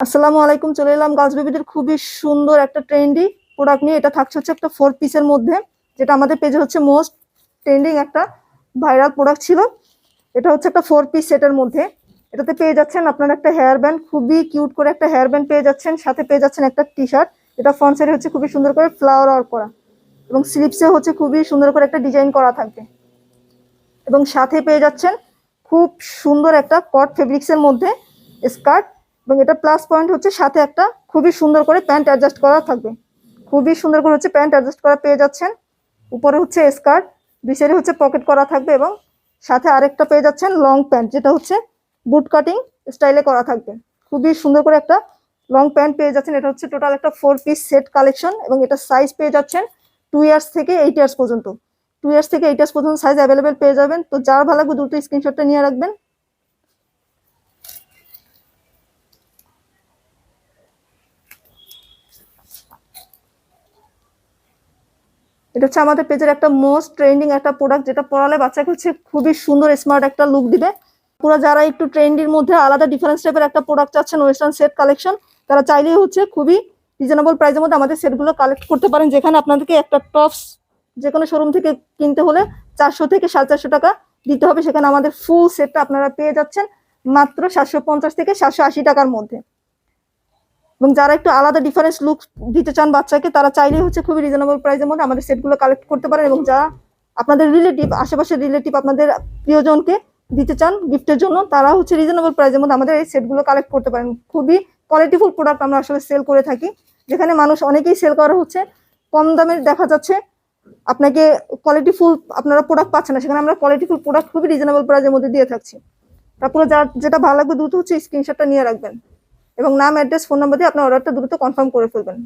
আসসালামু আলাইকুম, চলে এলাম গার্লস বেবিদের খুবই সুন্দর একটা ট্রেন্ডি প্রোডাক্ট নিয়ে। এটা থাকছে হচ্ছে একটা ফোর পিসের মধ্যে, যেটা আমাদের পেজে হচ্ছে মোস্ট ট্রেন্ডিং একটা ভাইরাল প্রোডাক্ট ছিল। এটা হচ্ছে একটা ফোর পিস সেটের মধ্যে। এটাতে পেয়ে যাচ্ছেন আপনার একটা হেয়ার ব্যান্ড খুবই কিউট করে একটা হেয়ার ব্যান্ড পেয়ে যাচ্ছেন। সাথে পেয়ে যাচ্ছেন একটা টি শার্ট এটা ফ্রন্ট সাইডে হচ্ছে খুবই সুন্দর করে ফ্লাওয়ার ওয়ার্ক করা এবং স্লিপসে হচ্ছে খুবই সুন্দর করে একটা ডিজাইন করা থাকবে এবং সাথে পেয়ে যাচ্ছেন খুব সুন্দর একটা কট ফেব্রিক্সের মধ্যে স্কার্ট এবং এটা প্লাস পয়েন্ট হচ্ছে সাথে একটা খুবই সুন্দর করে প্যান্ট অ্যাডজাস্ট করা থাকবে। খুবই সুন্দর করে হচ্ছে প্যান্ট অ্যাডজাস্ট করা পেয়ে যাচ্ছেন। উপরে হচ্ছে স্কার্ট দুই সাইডে হচ্ছে পকেট করা থাকবে এবং সাথে আরেকটা পেয়ে যাচ্ছেন লং প্যান্ট যেটা হচ্ছে বুট কাটিং স্টাইলে করা থাকবে। খুবই সুন্দর করে একটা লং প্যান্ট পেয়ে যাচ্ছেন। এটা হচ্ছে টোটাল একটা ফোর পিস সেট কালেকশন এবং এটা সাইজ পেয়ে যাচ্ছেন টু ইয়ার্স থেকে এইট ইয়ার্স পর্যন্ত। টু ইয়ার্স থেকে এইট ইয়ার্স পর্যন্ত সাইজ অ্যাভেলেবেল পেয়ে যাবেন। তো যার ভালো লাগবে দ্রুত স্ক্রিনশটটা নিয়ে রাখবেন। এটা হচ্ছে আমাদের পেজের একটা মোস্ট ট্রেন্ডিং একটা প্রোডাক্ট যেটা পরালে বাচ্চাকে হচ্ছে খুবই সুন্দর স্মার্ট একটা লুক দিবে। পুরো যারা একটু ট্রেন্ডির মধ্যে আলাদা ডিফারেন্স টাইপের একটা প্রোডাক্ট চাচ্ছেন ওয়েস্টার্ন সেট কালেকশন তারা চাইলেই হচ্ছে খুবই রিজনেবল প্রাইসের মধ্যে আমাদের সেটগুলো কালেক্ট করতে পারেন, যেখানে আপনাদেরকে একটা টপস যে কোনো শোরুম থেকে কিনতে হলে চারশো থেকে সাড়ে চারশো টাকা দিতে হবে। সেখানে আমাদের ফুল সেটটা আপনারা পেয়ে যাচ্ছেন মাত্র সাতশো পঞ্চাশ থেকে সাতশো আশি টাকার মধ্যে। এবং যারা একটু আলাদা ডিফারেন্স লুক দিতে চান বাচ্চাকে, তারা চাইলেই হচ্ছে খুবই রিজনেবল প্রাইসের মধ্যে আমাদের সেটগুলো কালেক্ট করতে পারেন এবং যারা আপনাদের রিলেটিভ আশেপাশের রিলেটিভ আপনাদের প্রিয়জনকে দিতে চান গিফটের জন্য তারা হচ্ছে রিজনেবল প্রাইসের মধ্যে আমাদের এই সেটগুলো কালেক্ট করতে পারেন। খুবই কোয়ালিটিফুল প্রোডাক্ট আমরা আসলে সেল করে থাকি, যেখানে মানুষ অনেকেই সেল করা হচ্ছে, কম দামে দেখা যাচ্ছে, আপনাকে কোয়ালিটিফুল আপনারা প্রোডাক্ট পাচ্ছেন না, সেখানে আমরা কোয়ালিটিফুল প্রোডাক্ট খুবই রিজনেবল প্রাইসের মধ্যে দিয়ে থাকছি। তারপরে যা যেটা ভালো লাগবে দ্রুত হচ্ছে স্ক্রিনশটটা নিয়ে রাখবেন। এবং নাম অ্যাড্রেস ফোন নাম্বার দিয়ে আপনার অর্ডারটা দ্রুত কনফার্ম করে ফেলবেন।